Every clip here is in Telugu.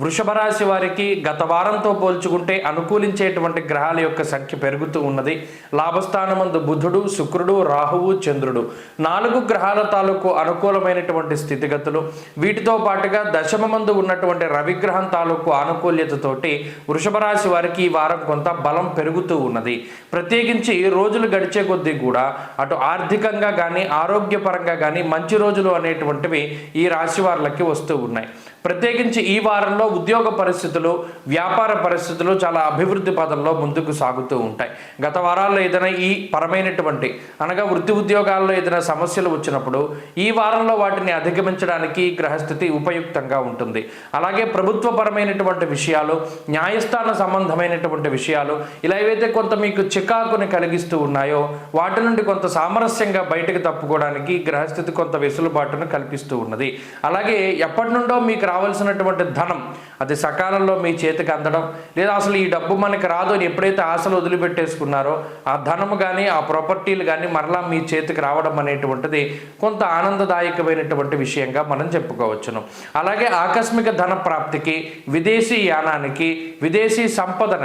వృషభ రాశి వారికి గత వారంతో పోల్చుకుంటే అనుకూలించేటువంటి గ్రహాల యొక్క సంఖ్య పెరుగుతూ ఉన్నది. లాభస్థానమందు బుధుడు శుక్రుడు రాహువు చంద్రుడు. నాలుగు గ్రహాల తాలూకు అనుకూలమైనటువంటి స్థితిగతులు. వీటితో పాటుగా దశమమందు ఉన్నటువంటి రవిగ్రహం తాలూకు ఆనుకూల్యతతోటి వృషభ రాశి వారికి ఈ వారం కొంత బలం పెరుగుతూ ఉన్నది. ప్రత్యేకించి రోజులు గడిచే కొద్దీ కూడా అటు ఆర్థికంగా కానీ ఆరోగ్యపరంగా కానీ మంచి రోజులు అనేటువంటివి ఈ రాశి వారికి వస్తూ ఉన్నాయి. ప్రత్యేకించి ఈ వారంలో ఉద్యోగ పరిస్థితులు వ్యాపార పరిస్థితులు చాలా అభివృద్ధి పదంలో ముందుకు సాగుతూ ఉంటాయి. గత వారాల్లో ఏదైనా ఈ పరమైనటువంటి అనగా వృత్తి ఉద్యోగాల్లో ఏదైనా సమస్యలు వచ్చినప్పుడు ఈ వారంలో వాటిని అధిగమించడానికి గ్రహస్థితి ఉపయుక్తంగా ఉంటుంది. అలాగే ప్రభుత్వపరమైనటువంటి విషయాలు న్యాయస్థాన సంబంధమైనటువంటి విషయాలు ఇలా ఏవైతే కొంత మీకు చికాకుని కలిగిస్తూ ఉన్నాయో వాటి నుండి కొంత సామరస్యంగా బయటకు తప్పుకోవడానికి గ్రహస్థితి కొంత వెసులుబాటును కల్పిస్తూ ఉన్నది. అలాగే ఎప్పటి నుండో మీకు రావాల్సినటువంటి ధనం అది సకాలంలో మీ చేతికి అందడం లేదా అసలు ఈ డబ్బు మనకి రాదు అని ఎప్పుడైతే ఆశలు వదిలిపెట్టేసుకున్నారో ఆ ధనము కానీ ఆ ప్రాపర్టీలు కానీ మరలా మీ చేతికి రావడం అనేటువంటిది కొంత ఆనందదాయకమైనటువంటి విషయంగా మనం చెప్పుకోవచ్చును. అలాగే ఆకస్మిక ధన ప్రాప్తికి విదేశీ యానానికి విదేశీ సంపదన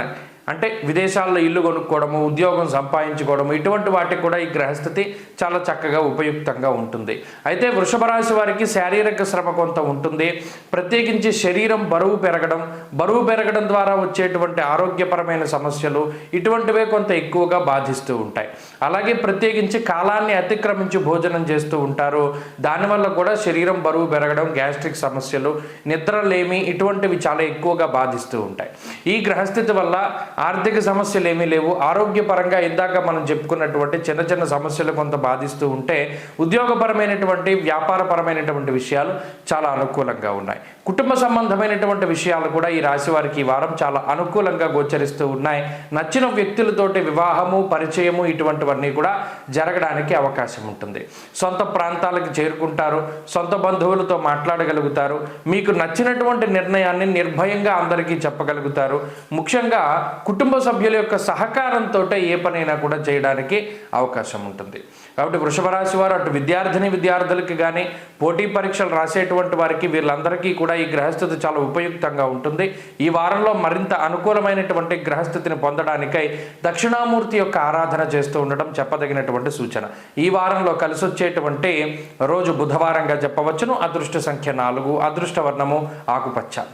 అంటే విదేశాల్లో ఇల్లు కొనుక్కోవడము ఉద్యోగం సంపాదించుకోవడము ఇటువంటి వాటికి కూడా ఈ గ్రహస్థితి చాలా చక్కగా ఉపయుక్తంగా ఉంటుంది. అయితే వృషభ రాశి వారికి శారీరక శ్రమ కొంత ఉంటుంది. ప్రత్యేకించి శరీరం బరువు పెరగడం బరువు పెరగడం ద్వారా వచ్చేటువంటి ఆరోగ్యపరమైన సమస్యలు ఇటువంటివే కొంత ఎక్కువగా బాధిస్తూ ఉంటాయి. అలాగే ప్రత్యేకించి కాలాన్ని అతిక్రమించి భోజనం చేస్తూ ఉంటారు. దానివల్ల కూడా శరీరం బరువు పెరగడం గ్యాస్ట్రిక్ సమస్యలు నిద్రలేమి ఇటువంటివి చాలా ఎక్కువగా బాధిస్తూ ఉంటాయి. ఈ గ్రహస్థితి వల్ల ఆర్థిక సమస్యలు ఏమీ లేవు. ఆరోగ్యపరంగా ఇందాక మనం చెప్పుకున్నటువంటి చిన్న చిన్న సమస్యలు కొంత బాధిస్తూ ఉంటే ఉద్యోగపరమైనటువంటి వ్యాపారపరమైనటువంటి విషయాలు చాలా అనుకూలంగా ఉన్నాయి. కుటుంబ సంబంధమైనటువంటి విషయాలు కూడా ఈ రాశి వారికి ఈ వారం చాలా అనుకూలంగా గోచరిస్తూ ఉన్నాయి. నచ్చిన వ్యక్తులతోటి వివాహము పరిచయము ఇటువంటివన్నీ కూడా జరగడానికి అవకాశం ఉంటుంది. సొంత ప్రాంతాలకు చేరుకుంటారు సొంత బంధువులతో మాట్లాడగలుగుతారు మీకు నచ్చినటువంటి నిర్ణయాన్ని నిర్భయంగా అందరికీ చెప్పగలుగుతారు. ముఖ్యంగా కుటుంబ సభ్యుల యొక్క సహకారంతో ఏ పనైనా కూడా చేయడానికి అవకాశం ఉంటుంది. కాబట్టి వృషభ రాశి వారు అటు విద్యార్థిని విద్యార్థులకి కానీ పోటీ పరీక్షలు రాసేటువంటి వారికి వీళ్ళందరికీ కూడా ఈ గ్రహస్థితి చాలా ఉపయుక్తంగా ఉంటుంది. ఈ వారంలో మరింత అనుకూలమైనటువంటి గ్రహస్థితిని పొందడానికై దక్షిణామూర్తి యొక్క ఆరాధన చేస్తూ ఉండడం చెప్పదగినటువంటి సూచన. ఈ వారంలో కలిసి వచ్చేటువంటి రోజు బుధవారంగా చెప్పవచ్చును. అదృష్ట సంఖ్య నాలుగు అదృష్ట వర్ణము ఆకుపచ్చ.